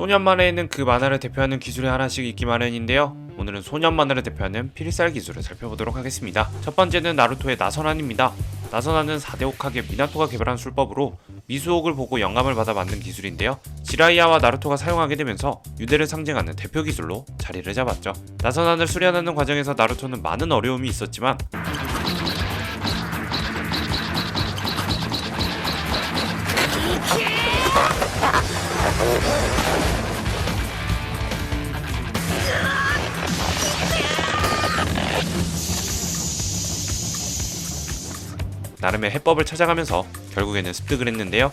소년 만화에는 그 만화를 대표하는 기술이 하나씩 있기 마련인데요. 오늘은 소년 만화를 대표하는 필살 기술을 살펴보도록 하겠습니다. 첫 번째는 나루토의 나선안입니다. 나선안은 4대 옥하게 미나토가 개발한 술법으로 미수옥을 보고 영감을 받아 만든 기술인데요. 지라이야와 나루토가 사용하게 되면서 유대를 상징하는 대표 기술로 자리를 잡았죠. 나선안을 수련하는 과정에서 나루토는 많은 어려움이 있었지만 나름의 해법을 찾아가면서 결국에는 습득을 했는데요.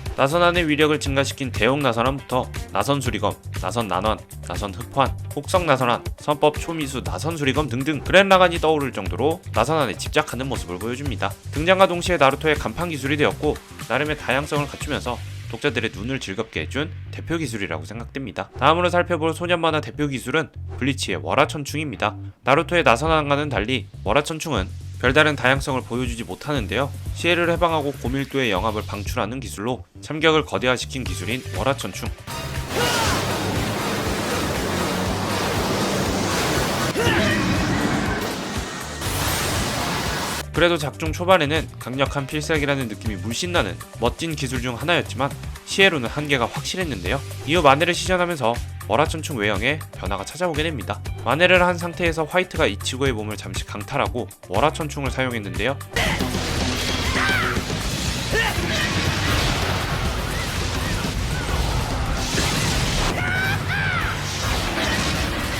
나선안의 위력을 증가시킨 대용 나선안부터 나선 수리검, 나선 난원, 나선 흑환, 혹성 나선안, 선법 초미수 나선 수리검 등등 그랜라간이 떠오를 정도로 나선안에 집착하는 모습을 보여줍니다. 등장과 동시에 나루토의 간판 기술이 되었고 나름의 다양성을 갖추면서 독자들의 눈을 즐겁게 해준 대표 기술이라고 생각됩니다. 다음으로 살펴볼 소년 만화 대표 기술은 블리치의 월화천충입니다. 나루토의 나선안과는 달리 월화천충은 별다른 다양성을 보여주지 못하는데요. 시해를 해방하고 고밀도의 영합을 방출하는 기술로 참격을 거대화시킨 기술인 월화천충. 그래도 작중 초반에는 강력한 필살기라는 느낌이 물씬 나는 멋진 기술 중 하나였지만 시에로는 한계가 확실했는데요. 이후 마네를 시전하면서 월화천충 외형에 변화가 찾아오게 됩니다. 마네를 한 상태에서 화이트가 이치고의 몸을 잠시 강탈하고 월화천충을 사용했는데요.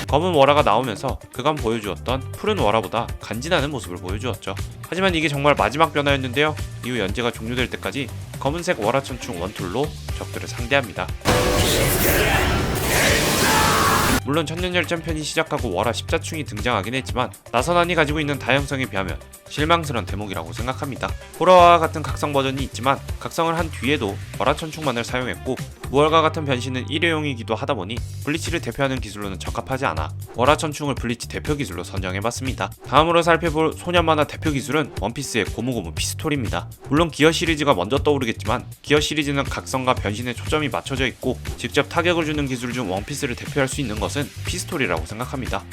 검은 월화가 나오면서 그간 보여주었던 푸른 월화보다 간지나는 모습을 보여주었죠. 하지만 이게 정말 마지막 변화였는데요. 이후 연재가 종료될 때까지 검은색 월화천충 원툴로 적들을 상대합니다. 물론 천년열전 편이 시작하고 월화 십자충이 등장하긴 했지만 나선안이 가지고 있는 다양성에 비하면 실망스러운 대목이라고 생각합니다. 호러와 같은 각성 버전이 있지만 각성을 한 뒤에도 월화천충만을 사용했고 무얼과 같은 변신은 일회용이기도 하다 보니 블리치를 대표하는 기술로는 적합하지 않아 월화천충을 블리치 대표 기술로 선정해봤습니다. 다음으로 살펴볼 소년 만화 대표 기술은 원피스의 고무고무 피스톨입니다. 물론 기어 시리즈가 먼저 떠오르겠지만 기어 시리즈는 각성과 변신에 초점이 맞춰져 있고 직접 타격을 주는 기술 중 원피스를 대표할 수 있는 것은 피스톨이라고 생각합니다.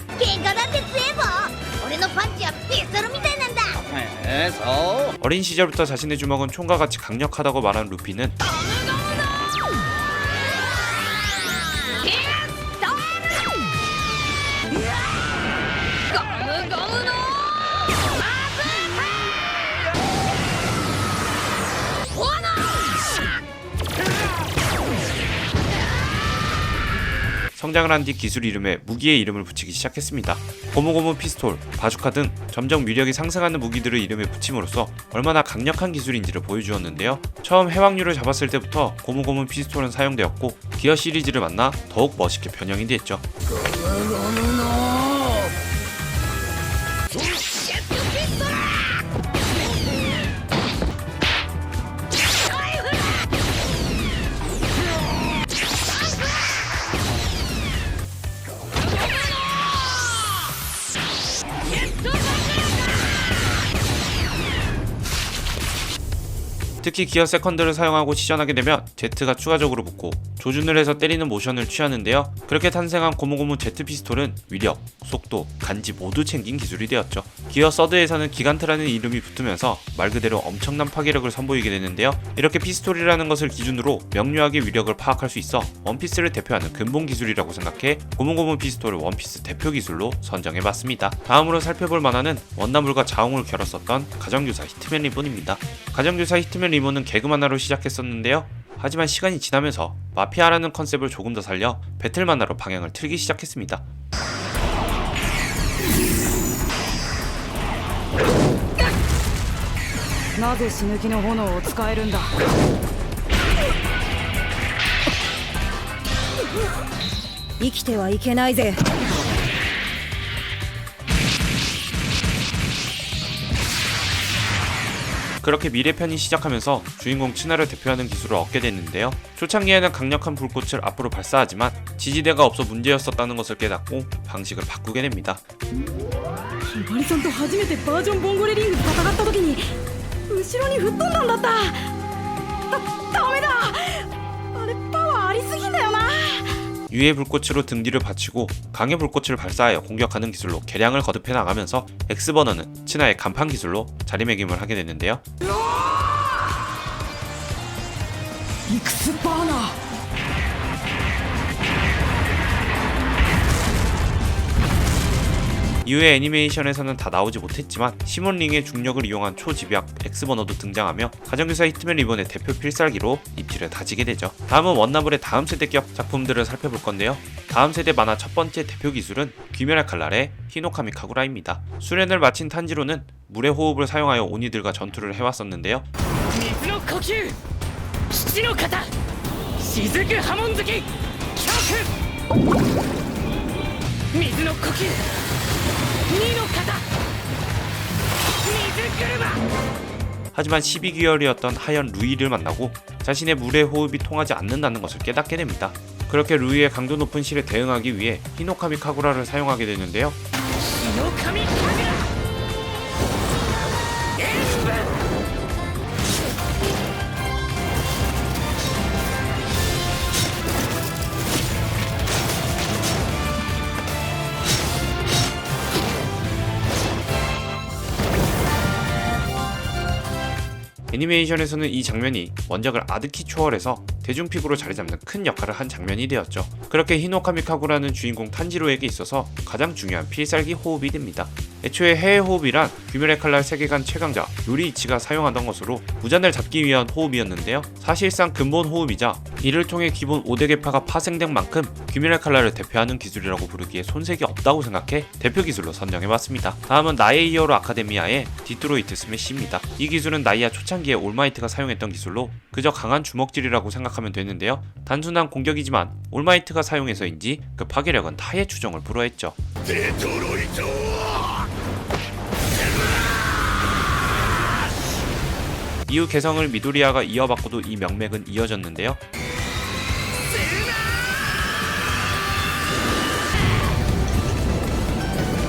안에서 어린 시절부터 자신의 주먹은 총과 같이 강력하다고 말한 루피는 거무거무 성장을 한 뒤 기술 이름에 무기의 이름을 붙이기 시작했습니다. 고무고무 피스톨, 바주카 등 점점 위력이 상승하는 무기들을 이름에 붙임으로써 얼마나 강력한 기술인지를 보여주었는데요. 처음 해왕류를 잡았을 때부터 고무고무 피스톨은 사용되었고 기어 시리즈를 만나 더욱 멋있게 변형이 됐죠. ' 특히 기어 세컨드를 사용하고 시전하게 되면 Z가 추가적으로 붙고 조준을 해서 때리는 모션을 취하는데요. 그렇게 탄생한 고무고무 Z 피스톨은 위력, 속도, 간지 모두 챙긴 기술이 되었죠. 기어 서드에서는 기간트라는 이름이 붙으면서 말 그대로 엄청난 파괴력을 선보이게 되는데요. 이렇게 피스톨이라는 것을 기준으로 명료하게 위력을 파악할 수 있어 원피스를 대표하는 근본 기술이라고 생각해 고무고무 피스톨을 원피스 대표 기술로 선정해봤습니다. 다음으로 살펴볼 만화는 원나물과 자웅을 겨뤘었던 가정교사 히트맨 리본입니다. 가정교사 히트맨 리본 이모는 개그 만화로 시작했었는데요. 하지만 시간이 지나면서 마피아라는 컨셉을 조금 더 살려 배틀 만화로 방향을 틀기 시작했습니다. 그렇게 미래편이 시작하면서 주인공 친화를 대표하는 기술을 얻게 됐는데요. 초창기에는 강력한 불꽃을 앞으로 발사하지만 지지대가 없어 문제였었다는 것을 깨닫고 방식을 바꾸게 됩니다. ひまりさんと初めてバージョンボンゴレリングで戦った時に後ろに吹っ飛んだんだっただダメだ 유해 불꽃으로 등 뒤를 받치고 강해 불꽃을 발사하여 공격하는 기술로 개량을 거듭해 나가면서 엑스버너는 친화의 간판 기술로 자리매김을 하게 됐는데요. 익스버너! 이후의 애니메이션에서는 다 나오지 못했지만 시몬링의 중력을 이용한 초집약 엑스버너도 등장하며 가정교사 히트맨 리본의 대표 필살기로 입지를 다지게 되죠. 다음은 원나블의 다음 세대격 작품들을 살펴볼 건데요. 다음 세대 만화 첫 번째 대표 기술은 귀멸의 칼날의 히노카미 카구라입니다. 수련을 마친 탄지로는 물의 호흡을 사용하여 오니들과 전투를 해왔었는데요. 하지만 12개월이었던 하얀 루이를 만나고 자신의 물의 호흡이 통하지 않는다는 것을 깨닫게 됩니다. 그렇게 루이의 강도 높은 실에 대응하기 위해 히노카미 카구라를 사용하게 되는데요. 히노카미! 애니메이션에서는 이 장면이 원작을 아드키 초월해서 대중픽으로 자리 잡는 큰 역할을 한 장면이 되었죠. 그렇게 히노카미 카구라는 주인공 탄지로에게 있어서 가장 중요한 필살기 호흡이 됩니다. 애초에 해외 호흡이란 귀멸의 칼날 세계관 최강자 요리이치가 사용하던 것으로 무잔을 잡기 위한 호흡이었는데요. 사실상 근본 호흡이자 이를 통해 기본 5대 계파가 파생된 만큼 귀멸의 칼날을 대표하는 기술이라고 부르기에 손색이 없다고 생각해 대표 기술로 선정해봤습니다. 다음은 나의 히어로 아카데미아의 디트로이트 스매시입니다. 이 기술은 나이아 초창기에 올마이트가 사용했던 기술로 그저 강한 주먹질이라고 생각 하면 되는데요. 단순한 공격이지만 올마이트가 사용해서인지 그 파괴력은 타의 추종을 불허했죠. 이후 개성을 미도리아가 이어받고도 이 명맥은 이어졌는데요.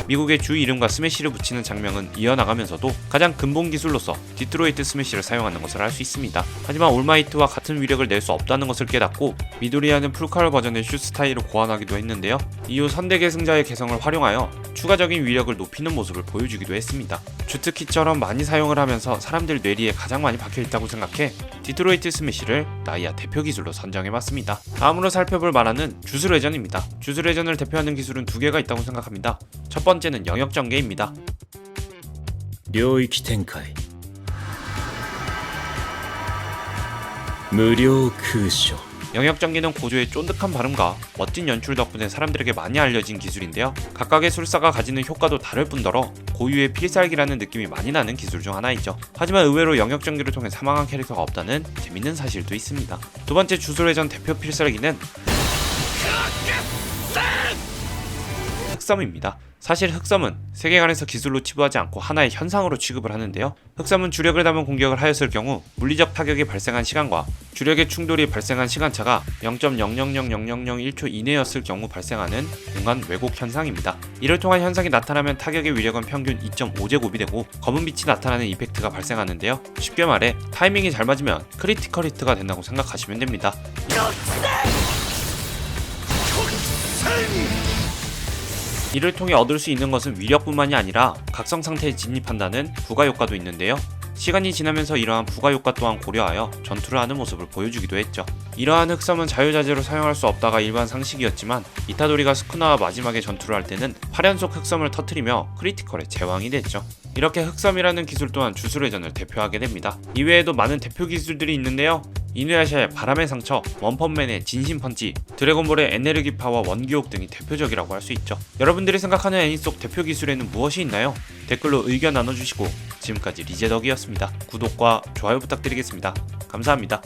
미국의 주 이름과 스매시를 붙이는 장면은 이어나가면서도 가장 근본 기술로서 디트로이트 스매시를 사용하는 것을 알 수 있습니다. 하지만 올마이트와 같은 위력을 낼 수 없다는 것을 깨닫고 미도리아는 풀카럴 버전의 슛 스타일을 고안하기도 했는데요. 이후 선대계 승자의 개성을 활용하여 추가적인 위력을 높이는 모습을 보여주기도 했습니다. 주특기처럼 많이 사용을 하면서 사람들 뇌리에 가장 많이 박혀있다고 생각해 디트로이트 스매시를 나이아 대표 기술로 선정해봤습니다. 다음으로 살펴볼 만화는 주술회전입니다. 주술회전을 대표하는 기술은 두 개가 있다고 생각합니다. 첫 번째는 영역 전개입니다. 료이키 텐카이 무료 크쇼 영역 전개는 고조의 쫀득한 발음과 멋진 연출 덕분에 사람들에게 많이 알려진 기술인데요. 각각의 술사가 가지는 효과도 다를 뿐더러 고유의 필살기라는 느낌이 많이 나는 기술 중 하나이죠. 하지만 의외로 영역 전개를 통해 사망한 캐릭터가 없다는 재밌는 사실도 있습니다. 두 번째 주술회전 대표 필살기는 흑섬입니다. 사실 흑섬은 세계관에서 기술로 치부하지 않고 하나의 현상으로 취급을 하는데요. 흑섬은 주력을 담은 공격을 하였을 경우 물리적 타격이 발생한 시간과 주력의 충돌이 발생한 시간차가 0.000001초 이내였을 경우 발생하는 공간 왜곡 현상입니다. 이를 통한 현상이 나타나면 타격의 위력은 평균 2.5제곱이 되고 검은 빛이 나타나는 이펙트가 발생하는데요. 쉽게 말해 타이밍이 잘 맞으면 크리티컬 히트가 된다고 생각하시면 됩니다. 이를 통해 얻을 수 있는 것은 위력뿐만이 아니라 각성 상태에 진입한다는 부가 효과도 있는데요. 시간이 지나면서 이러한 부가 효과 또한 고려하여 전투를 하는 모습을 보여주기도 했죠. 이러한 흑섬은 자유자재로 사용할 수 없다가 일반 상식이었지만 이타도리가 스쿠나와 마지막에 전투를 할 때는 화련속 흑섬을 터트리며 크리티컬의 제왕이 됐죠. 이렇게 흑섬이라는 기술 또한 주술회전을 대표하게 됩니다. 이외에도 많은 대표 기술들이 있는데요. 이누야샤의 바람의 상처, 원펀맨의 진심 펀치, 드래곤볼의 에네르기 파워, 원기옥 등이 대표적이라고 할 수 있죠. 여러분들이 생각하는 애니 속 대표 기술에는 무엇이 있나요? 댓글로 의견 나눠주시고 제 지금까지 리제덕이었습니다. 구독과 좋아요 부탁드리겠습니다. 감사합니다.